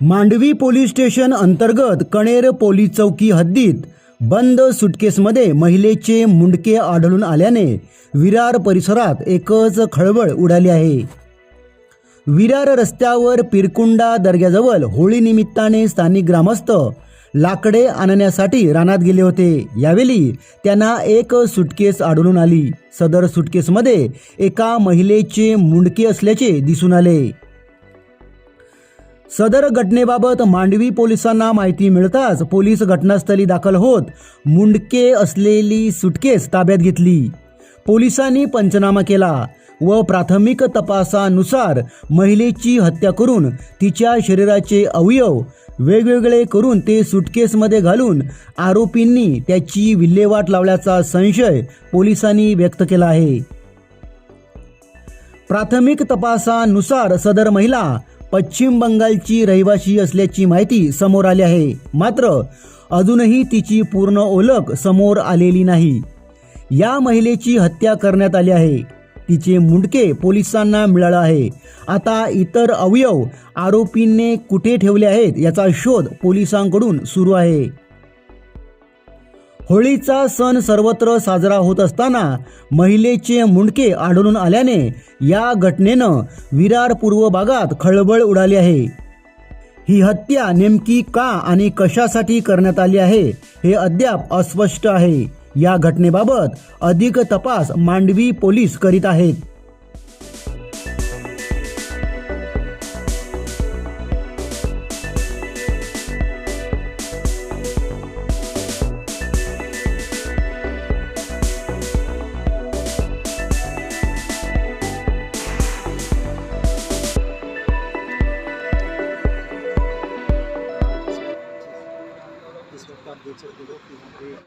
Mandvi police station अंतर्गत कणेर police चौकी हद्दीत बंद सुटकेसमध्ये महिलेचे मुंडके आढळून आल्याने विरार परिसरात एकच खळबळ उडाली आहे. विरार रस्त्यावर पिरकुंडा दर्ग्याजवळ होळीनिमित्ताने स्थानिक ग्रामस्थ लाकडे आणण्यासाठी रानात गेले होते. यावेळी त्यांना एक सुटकेस आढळून आली. सदर सुटकेसमध्ये एका महिलेचे मुंडके असल्याचे दिसून आले. सदर घटनेबाबत मांडवी पोलिसांना माहिती मिळताच पोलीस घटनास्थळी दाखल होत मुंडके असलेली सुटकेस ताब्यात घेतली. पोलिसांनी पंचनामा केला व प्राथमिक तपासानुसार महिलेची हत्या करून तिच्या शरीराचे अवयव वेगवेगळे करून ते सुटकेसमध्ये घालून आरोपींनी त्याची विल्हेवाट लावल्याचा संशय पोलिसांनी व्यक्त केला आहे. प्राथमिक तपासानुसार सदर महिला पश्चिम बंगालची रहिवासी असल्याची माहिती समोर आली आहे. मात्र अजूनही तिची पूर्ण ओळख समोर आलेली नाही. या महिलेची हत्या करण्यात आली आहे. तिचे मुंडके पोलिसांना मिळालं आहे. आता इतर अवयव आरोपींनी कुठे ठेवले आहेत याचा शोध पोलिसांकडून सुरू आहे. होळीचा सण सर्वत्र साजरा होत असताना महिलेचे मुंडके आढळून आल्याने या घटनेनं विरार पूर्व भागात खळबळ उडाली आहे. ही हत्या नेमकी का आणि कशासाठी करण्यात आली आहे हे अद्याप अस्पष्ट आहे. या घटनेबाबत अधिक तपास मांडवी पोलीस करीत आहेत. इस वक्त